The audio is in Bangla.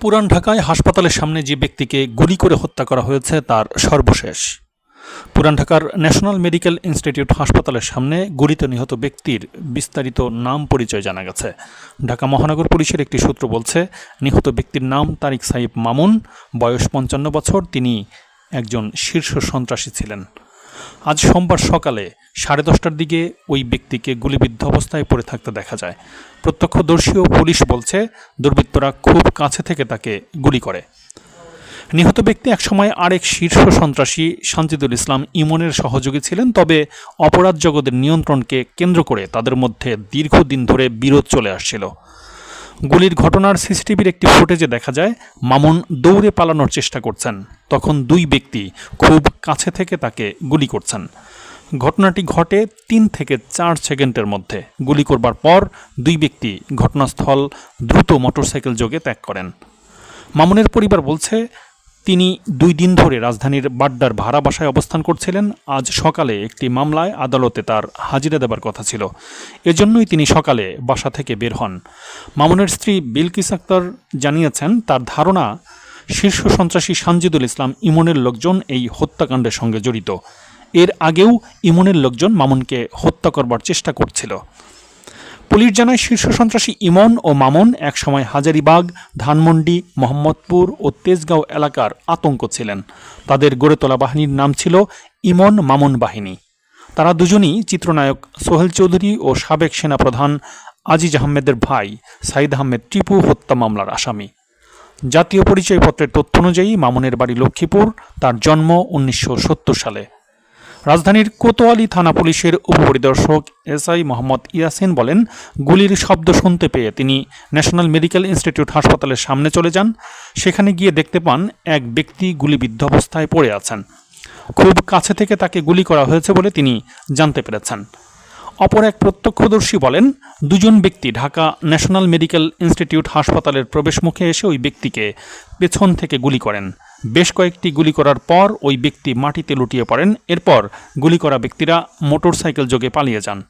পুরান ঢাকায় হাসপাতালের সামনে যে ব্যক্তিকে গুলি করে হত্যা করা হয়েছে তার সর্বশেষ। পুরান ঢাকার ন্যাশনাল মেডিকেল ইনস্টিটিউট হাসপাতালের সামনে গুলিতে নিহত ব্যক্তির বিস্তারিত নাম পরিচয় জানা গেছে। ঢাকা মহানগর পুলিশের একটি সূত্র বলছে, নিহত ব্যক্তির নাম তারিক সাহিব মামুন, বয়স পঞ্চান্ন বছর, তিনি একজন শীর্ষ সন্ত্রাসী ছিলেন। আজ সোমবার সকালে সাড়ে দশটার দিকে ওই ব্যক্তিকে গুলিবিদ্ধ অবস্থায় পড়ে থাকতে দেখা যায়। প্রত্যক্ষদর্শী ও পুলিশ বলছে, দুর্বৃত্তরা খুব কাছে থেকে তাকে গুলি করে। নিহত ব্যক্তি একসময় আরেক শীর্ষ সন্ত্রাসী শান্তিদুল ইসলাম ইমনের সহযোগী ছিলেন, তবে অপরাধ জগতের নিয়ন্ত্রণকে কেন্দ্র করে তাদের মধ্যে দীর্ঘদিন ধরে বিরোধ চলে আসছিল। গুলির ঘটনার সিসিটিভির একটি ফুটেজে দেখা যায়, মামুন দৌড়ে পালানোর চেষ্টা করছেন। তখন দুই ব্যক্তি খুব কাছে থেকে তাকে গুলি করছেন। ঘটনাটি ঘটে তিন থেকে চার সেকেন্ডের মধ্যে। গুলি করবার পর দুই ব্যক্তি ঘটনাস্থল দ্রুত মোটরসাইকেল যোগে ত্যাগ করেন। মামুনের পরিবার বলছে তিনি দুই দিন ধরে রাজধানীর বাড্ডার ভাড়া বাসায় অবস্থান করছিলেন। আজ সকালে একটি মামলায় আদালতে তার হাজিরা দেবার কথা ছিল। এজন্যই তিনি সকালে বাসা থেকে বের হন। মামুনের স্ত্রী বিলকিস আক্তার জানিয়েছেন, তার ধারণা, শীর্ষ সন্ত্রাসী সানজিদুল ইসলাম ইমনের লোকজন এই হত্যাকাণ্ডের সঙ্গে জড়িত। এর আগেও ইমনের লোকজন মামুনকে হত্যা করবার চেষ্টা করছিল। পুলিশ জানায় শীর্ষ সন্ত্রাসী ইমন ও মামুন একসময় হাজারিবাগ, ধানমন্ডি, মোহাম্মদপুর ও তেজগাঁও এলাকার আতঙ্ক ছিলেন। তাদের গড়ে তোলা বাহিনীর নাম ছিল ইমন মামুন বাহিনী। তারা দুজনই চিত্রনায়ক সোহেল চৌধুরী ও সাবেক সেনাপ্রধান আজিজ আহমেদের ভাই সাইদ আহমেদ টিপু হত্যা মামলার আসামি। জাতীয় পরিচয়পত্রের তথ্য অনুযায়ী মামুনের বাড়ি লক্ষ্মীপুর, তার জন্ম উনিশশো সত্তর সালে। রাজধানীর কোতোয়ালি থানা পুলিশের উপপরিদর্শক এসআই মোহাম্মদ ইয়াসিন বলেন, গুলির শব্দ শুনতে পেয়ে তিনি ন্যাশনাল মেডিকেল ইনস্টিটিউট হাসপাতালের সামনে চলে যান। সেখানে গিয়ে দেখতে পান, এক ব্যক্তি গুলিবিদ্ধ অবস্থায় পড়ে আছেন। খুব কাছে থেকে তাকে গুলি করা হয়েছে বলে তিনি জানতে পেরেছেন। অপর এক প্রত্যক্ষদর্শী বলেন, দুজন ব্যক্তি ঢাকা ন্যাশনাল মেডিকেল ইনস্টিটিউট হাসপাতালের প্রবেশমুখে এসে ওই ব্যক্তিকে পেছন থেকে গুলি করেন। বেশ কয়েকটি গুলি করার পর ওই ব্যক্তি মাটিতে লুটিয়ে পড়েন। এরপর গুলি করা ব্যক্তিরা মোটরসাইকেল যোগে পালিয়ে যান।